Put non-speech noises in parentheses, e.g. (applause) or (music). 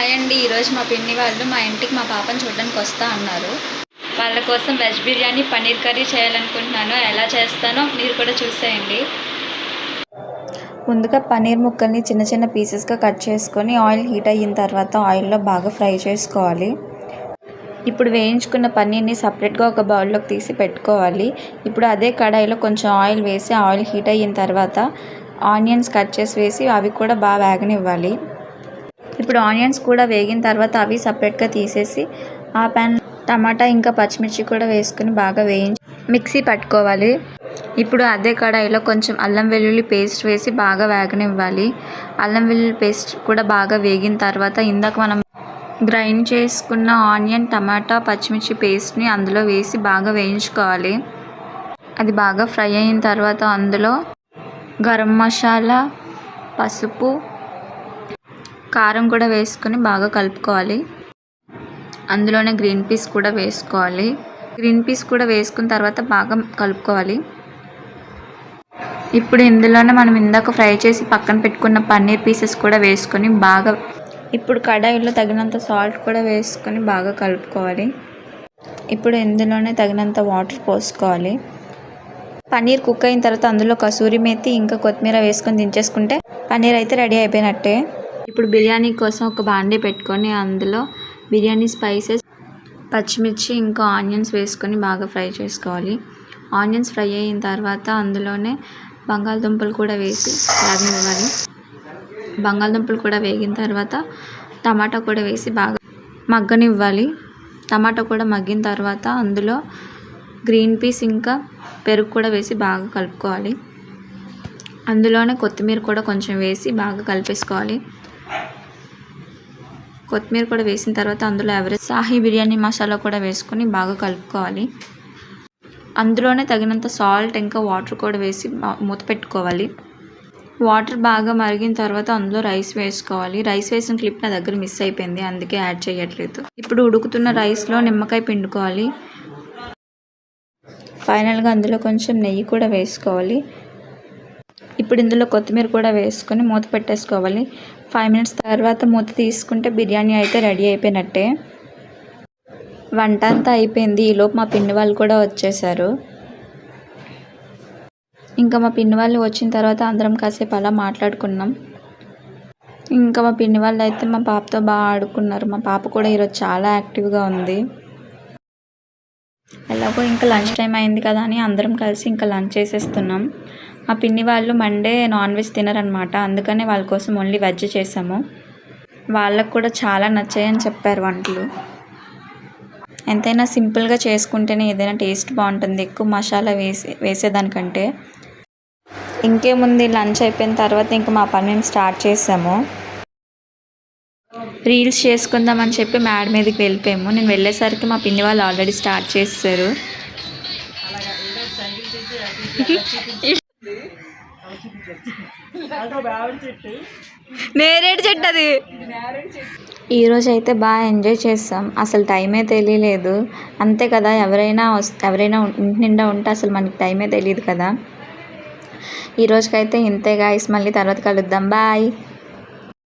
Hi అండి. ఈరోజు మా పిన్ని వాళ్ళు మా ఇంటికి మా పాపని చూడడానికి వస్తా అన్నారు. వాళ్ళ కోసం వెజ్ బిర్యానీ పన్నీర్ కర్రీ చేయాలనుకుంటున్నాను. ఎలా చేస్తానో మీరు కూడా చూసేయండి. ముందుగా పన్నీర్ ముక్కల్ని చిన్న చిన్న పీసెస్గా కట్ చేసుకొని ఆయిల్ హీట్ అయిన తర్వాత ఆయిల్లో బాగా ఫ్రై చేసుకోవాలి. ఇప్పుడు వేయించుకున్న పన్నీర్ని సపరేట్గా ఒక బౌల్లోకి తీసి పెట్టుకోవాలి. ఇప్పుడు అదే కడాయిలో కొంచెం ఆయిల్ వేసి ఆయిల్ హీట్ అయిన తర్వాత ఆనియన్స్ కట్ చేసి వేసి అవి కూడా బాగా వేగనివ్వాలి. ఇప్పుడు ఆనియన్స్ కూడా వేగిన తర్వాత అవి సపరేట్గా తీసేసి ఆ ప్యాన్ టమాటా ఇంకా పచ్చిమిర్చి కూడా వేసుకుని బాగా వేయించి మిక్సీ పట్టుకోవాలి. ఇప్పుడు అదే కడాయిలో కొంచెం అల్లం వెల్లుల్లి పేస్ట్ వేసి బాగా వేగనివ్వాలి. అల్లం వెల్లుల్లి పేస్ట్ కూడా బాగా వేగిన తర్వాత ఇందాక మనం గ్రైండ్ చేసుకున్న ఆనియన్ టమాటా పచ్చిమిర్చి పేస్ట్ని అందులో వేసి బాగా వేయించుకోవాలి. అది బాగా ఫ్రై అయిన తర్వాత అందులో గరం మసాలా పసుపు కారం కూడా వేసుకొని బాగా కలుపుకోవాలి. అందులోనే గ్రీన్ పీస్ కూడా వేసుకోవాలి. గ్రీన్ పీస్ కూడా వేసుకున్న తర్వాత బాగా కలుపుకోవాలి. ఇప్పుడు ఇందులోనే మనం ఇందాక ఫ్రై చేసి పక్కన పెట్టుకున్న పన్నీర్ పీసెస్ కూడా వేసుకొని బాగా ఇప్పుడు కడాయిలో తగినంత సాల్ట్ కూడా వేసుకొని బాగా కలుపుకోవాలి. ఇప్పుడు ఇందులోనే తగినంత వాటర్ పోసుకోవాలి. పన్నీర్ కుక్ అయిన తర్వాత అందులో కసూరి మేతి ఇంకా కొత్తిమీర వేసుకొని దించేసుకుంటే పన్నీర్ అయితే రెడీ అయిపోయినట్టే. ఇప్పుడు బిర్యానీ కోసం ఒక బాండీ పెట్టుకొని అందులో బిర్యానీ స్పైసెస్ పచ్చిమిర్చి ఇంకా ఆనియన్స్ వేసుకొని బాగా ఫ్రై చేసుకోవాలి. ఆనియన్స్ ఫ్రై అయిన తర్వాత అందులోనే బంగాళదుంపలు కూడా వేసి వేగనివ్వాలి బంగాళదుంపలు కూడా వేగిన తర్వాత టమాటా కూడా వేసి బాగా మగ్గనివ్వాలి. టమాటా కూడా మగ్గిన తర్వాత అందులో గ్రీన్ పీస్ ఇంకా పెరుగు కూడా వేసి బాగా కలుపుకోవాలి. అందులోనే కొత్తిమీర కూడా కొంచెం వేసి బాగా కలిపేసుకోవాలి. కొత్తిమీర కూడా వేసిన తర్వాత అందులో ఎవరెస్ట్ సాహీ బిర్యానీ మసాలా కూడా వేసుకొని బాగా కలుపుకోవాలి. అందులోనే తగినంత సాల్ట్ ఇంకా వాటర్ కూడా వేసి మూత పెట్టుకోవాలి. వాటర్ బాగా మరిగిన తర్వాత అందులో రైస్ వేసుకోవాలి. రైస్ వేసిన క్లిప్ నా దగ్గర మిస్ అయిపోయింది అందుకే యాడ్ చేయట్లేదు. ఇప్పుడు ఉడుకుతున్న రైస్లో నిమ్మకాయ పిండుకోవాలి. ఫైనల్గా అందులో కొంచెం నెయ్యి కూడా వేసుకోవాలి. ఇప్పుడు ఇందులో కొత్తిమీర కూడా వేసుకొని మూత పెట్టేసుకోవాలి. ఫైవ్ మినిట్స్ తర్వాత మూత తీసుకుంటే బిర్యానీ అయితే రెడీ అయిపోయినట్టే. వంట అంతా అయిపోయింది. ఈలోపు మా పిన్ని వాళ్ళు కూడా వచ్చేసారు. ఇంకా మా పిన్ని వాళ్ళు వచ్చిన తర్వాత అందరం కాసేపు అలా మాట్లాడుకున్నాం. ఇంకా మా పిన్ని వాళ్ళు అయితే మా పాపతో బాగా ఆడుకున్నారు. మా పాప కూడా ఈరోజు చాలా యాక్టివ్గా ఉంది. ఎలాగో ఇంకా లంచ్ టైం అయింది కదా అని అందరం కలిసి ఇంకా లంచ్ చేసేస్తున్నాం. మా పిన్ని వాళ్ళు మండే నాన్ వెజ్ తినరనమాట అందుకనే వాళ్ళ కోసం ఓన్లీ వెజ్ చేసాము. వాళ్ళకు కూడా చాలా నచ్చాయని చెప్పారు వంటలు. ఎంతైనా సింపుల్గా చేసుకుంటేనే ఏదైనా టేస్ట్ బాగుంటుంది. ఎక్కువ మసాలా వేసి వేసేదానికంటే. ఇంకేముంది? లంచ్ అయిపోయిన తర్వాత ఇంకా మా పని మేము స్టార్ట్ చేసాము. రీల్స్ చేసుకుందామని చెప్పి మేడ మీదకి వెళ్ళిపోయాము. నేను వెళ్ళేసరికి మా పిన్ని వాళ్ళు ఆల్రెడీ స్టార్ట్ చేస్తారు (laughs) నేరేడు చెట్టు అది. ఈరోజు అయితే బాగా ఎంజాయ్ చేస్తాం. అసలు టైమే తెలియలేదు. అంతే కదా ఎవరైనా వస్తే ఎవరైనా ఇంటి నిండా ఉంటే అసలు మనకి టైమే తెలియదు కదా. ఈ రోజుకైతే ఇంతే గాయస్ మళ్ళీ తర్వాత కలుద్దాం. బాయ్